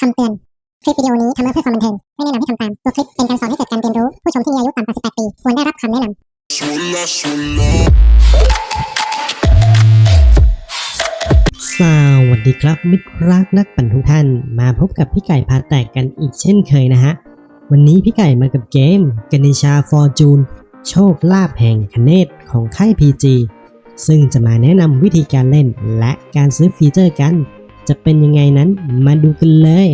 คำเตือน คลิปวิดีโอนี้ทำมาเพื่อความบันเทิง ไม่แนะนำให้ทำตาม ตัวคลิปเป็นการสอนให้เกิดการเรียนรู้ ผู้ชมที่มีอายุต่ำกว่า 18 ปี ควรได้รับคำแนะนำ สวัสดีครับ มิตรรักนักปั่นทุกท่าน มาพบกับพี่ไก่พาแตกกันอีกเช่นเคยนะฮะ วันนี้พี่ไก่มากับเกมกนิชาฟอร์จูน โชคลาภแห่งคเนตของค่าย PG ซึ่งจะมาแนะนำวิธีการเล่นและการซื้อฟีเจอร์กัน จะเป็นยังไงนั้นมาดูกันเลย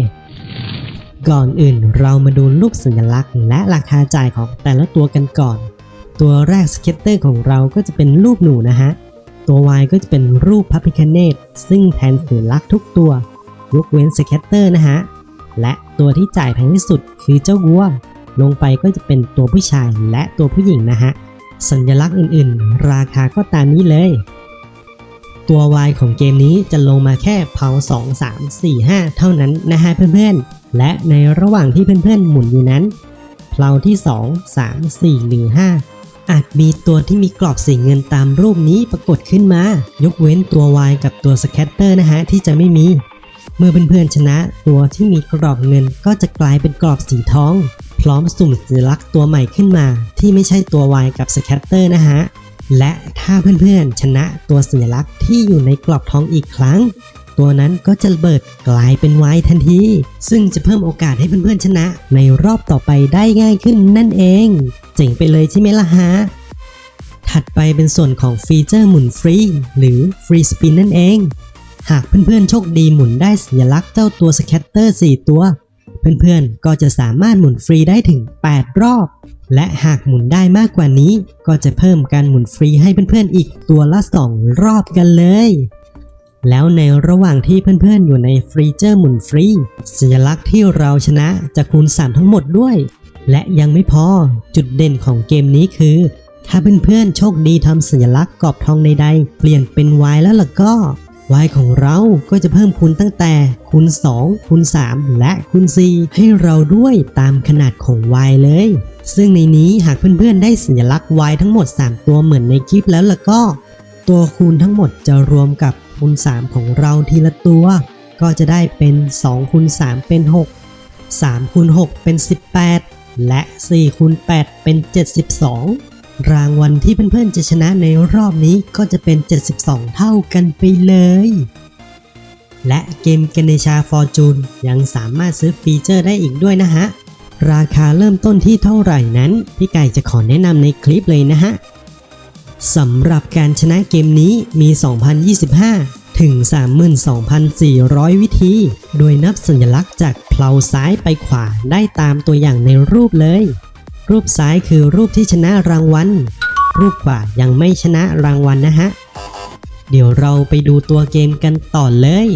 ก่อนอื่นเรามาดูรูปสัญลักษณ์ และราคาจ่ายของแต่ละตัวกันก่อน ตัวแรกสเก็ตเตอร์ของเราก็จะเป็นรูปหนูนะฮะ ตัว Y ก็จะเป็นรูปพระพิคเนตซึ่งแทนสัญลักษณ์ทุกตัวยกเว้นสเก็ตเตอร์นะฮะ และตัวที่จ่ายแพงที่สุดคือเจ้าวัว ลงไปก็จะเป็นตัวผู้ชายและตัวผู้หญิงนะฮะ สัญลักษณ์อื่นๆ ราคาก็ตามนี้เลย ตัว Y ของเกมนี้จะลงมาแค่เพา2 3 4 5 เท่านั้นนะฮะเพื่อนๆ และในระหว่างที่เพื่อนๆ หมุนอยู่นั้นเพลาที่ 2 3 4 หรือ 5 อาจมีตัวที่มีกรอบสีเงินตามรูปนี้ปรากฏขึ้นมา ยกเว้นตัว Y กับตัวสแคตเตอร์นะฮะที่จะไม่มี เมื่อเพื่อนๆชนะตัวที่มีกรอบเงินก็จะกลายเป็นกรอบสีทอง พร้อมสุ่มสัญลักษณ์ตัวใหม่ขึ้นมา ที่ไม่ใช่ตัว Y กับสแคตเตอร์นะฮะ และถ้าเพื่อนๆชนะตัวสัญลักษณ์ที่อยู่ในกรอบทองอีกครั้ง ตัวนั้นก็จะระเบิดกลายเป็นไวท์ทันที ซึ่งจะเพิ่มโอกาสให้เพื่อนๆชนะในรอบต่อไปได้ง่ายขึ้นนั่นเอง เจ๋งไปเลยใช่ไหมล่ะฮะถัดไปเป็นส่วนของฟีเจอร์หมุนฟรีหรือฟรีสปินนั่นเอง หากเพื่อนๆโชคดีหมุนได้สัญลักษณ์เจ้าตัวสแคตเตอร์4ตัว เพื่อนๆ ก็จะสามารถหมุนฟรีได้ถึง 8 รอบ และหากหมุนได้มากกว่านี้ ก็จะเพิ่มการหมุนฟรีให้เพื่อนๆ อีกตัวละ 2 รอบกันเลย แล้วในระหว่างที่เพื่อนๆ อยู่ในฟรีเจอร์หมุนฟรี สัญลักษณ์ที่เราชนะจะคูณ 3 ทั้งหมดด้วย และยังไม่พอจุดเด่นของเกมนี้คือ ถ้าเพื่อนๆ โชคดีทำสัญลักษณ์กรอบทองใดๆ เปลี่ยนเป็น Y แล้วล่ะก็ Y ของเราก็จะเพิ่มคูณตั้งแต่คูณ2คูณ3 และคูณ4ให้เราด้วยตามขนาดของ Y เลย ซึ่งในนี้หากเพื่อนๆ ได้สัญลักษณ์ Y ทั้งหมด 3 ตัวเหมือนในคลิปแล้วล่ะก็ ตัวคูณทั้งหมดจะรวมกับคูณ 3 ของเราทีละตัว ก็จะได้เป็น2คูณ3เป็น 6 3คูณ6เป็น 18 และ4คูณ8เป็น 72 รางวัลที่เพื่อนๆจะชนะในรอบนี้ก็จะเป็น 72 เท่ากันไปเลย และเกมเกเนชาฟอร์จูนยังสามารถซื้อฟีเจอร์ได้อีกด้วยนะฮะ ราคาเริ่มต้นที่เท่าไหร่นั้น พี่ไก่จะขอแนะนำในคลิปเลยนะฮะสำหรับการชนะเกมนี้มี 2025 ถึง 32,400 วิธี โดยนับสัญลักษณ์จากเพลาซ้ายไปขวาได้ตามตัวอย่างในรูปเลย รูปซ้ายคือรูปที่ชนะรางวัล รูปขวายังไม่ชนะรางวัลนะฮะ เดี๋ยวเราไปดูตัวเกมกันต่อเลย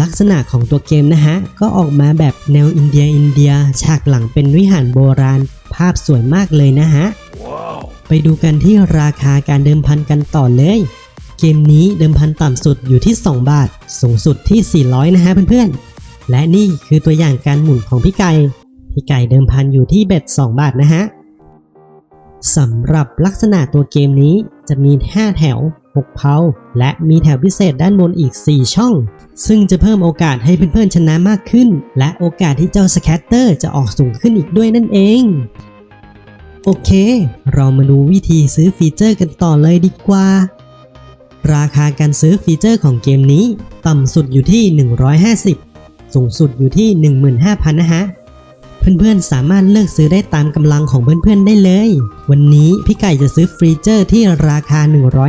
ลักษณะของตัวเกมนะฮะ ก็ออกมาแบบแนวอินเดียอินเดีย ฉากหลังเป็นวิหารโบราณ ภาพสวยมากเลยนะฮะไปดูกันที่ราคาการเดิมพันกันต่อเลย เกมนี้เดิมพันต่ำสุดอยู่ที่ 2 บาท สูงสุดที่ 400 นะฮะเพื่อนๆ และนี่คือตัวอย่างการหมุนของพี่ไก่ พี่ไก่เดิมพันอยู่ที่เบ็ด2 บาทนะฮะสำหรับลักษณะตัวเกมนี้จะมี 5 แถว 6 เพาและมีแถวพิเศษด้านบนอีก 4 ช่อง ซึ่งจะเพิ่มโอกาสให้เพื่อนๆชนะมากขึ้น และโอกาสที่เจ้าสแคตเตอร์จะออกสูงขึ้นอีกด้วยนั่นเอง โอเค เรามาดูวิธีซื้อฟีเจอร์กันต่อเลยดีกว่า ราคาการซื้อฟีเจอร์ของเกมนี้ ต่ำสุดอยู่ที่ 150 สูงสุดอยู่ที่ 15,000 นะฮะ เพื่อนๆ สามารถเลือกซื้อได้ตามกำลังของเพื่อนๆได้เลย วันนี้พี่ไก่จะซื้อฟรีเจอร์ที่ราคา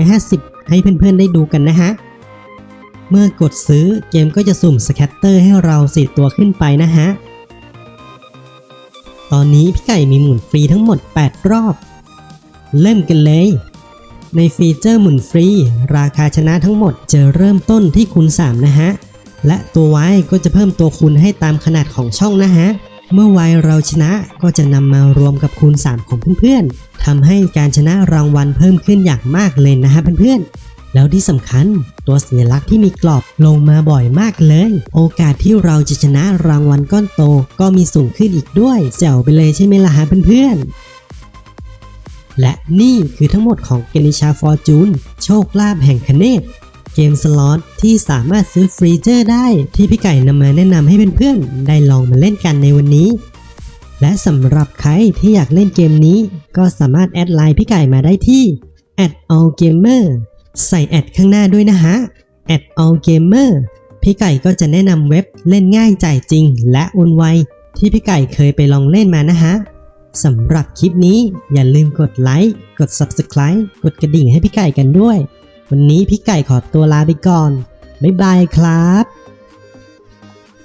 150 ให้เพื่อนๆได้ดูกันนะฮะ เมื่อกดซื้อเกมก็จะสุ่มสแคตเตอร์ให้เราสี่ตัวขึ้นไปนะฮะ ตอนนี้พี่ไก่มีหมุนฟรีทั้งหมด 8 รอบ เริ่มกันเลยในฟีเจอร์หมุนฟรี ราคาชนะทั้งหมดจะเริ่มต้นที่คูณ 3 นะฮะ และตัว Y ก็จะเพิ่มตัวคูณให้ตามขนาดของช่องนะฮะ เมื่อ Y เราชนะก็จะนำมารวมกับคูณ 3 ของเพื่อนๆทำให้การชนะรางวัลเพิ่มขึ้นอย่างมากเลยนะฮะเพื่อนๆ แล้วที่สำคัญตัวสัญลักษณ์ที่มีกรอบลงมาบ่อยมากเลย โอกาสที่เราจะชนะรางวัลก้อนโตก็มีสูงขึ้นอีกด้วยแจ๋วไปเลยใช่ไหมล่ะฮะเพื่อนๆและนี่คือทั้งหมดของเกนิชาฟอร์จูน โชคลาภแห่งคเนต เกมสล็อตที่สามารถซื้อฟรีเจอร์ได้ที่พี่ไก่นำมาแนะนำให้เพื่อนๆได้ลองมาเล่นกันในวันนี้ และสำหรับใครที่อยากเล่นเกมนี้ ก็สามารถแอดไลน์พี่ไก่มาได้ที่ @allgamer ใส่แอดข้างหน้าด้วยนะฮะ @allgamer พี่ไก่ก็จะแนะนำเว็บเล่นง่ายจ่ายจริง และโอนไวที่พี่ไก่เคยไปลองเล่นมานะฮะสำหรับคลิปนี้อย่าลืมกดไลค์ กด Subscribe กดกระดิ่งให้พี่ไก่กันด้วย วันนี้พี่ไก่ขอตัวลาไปก่อน บ๊ายบายครับ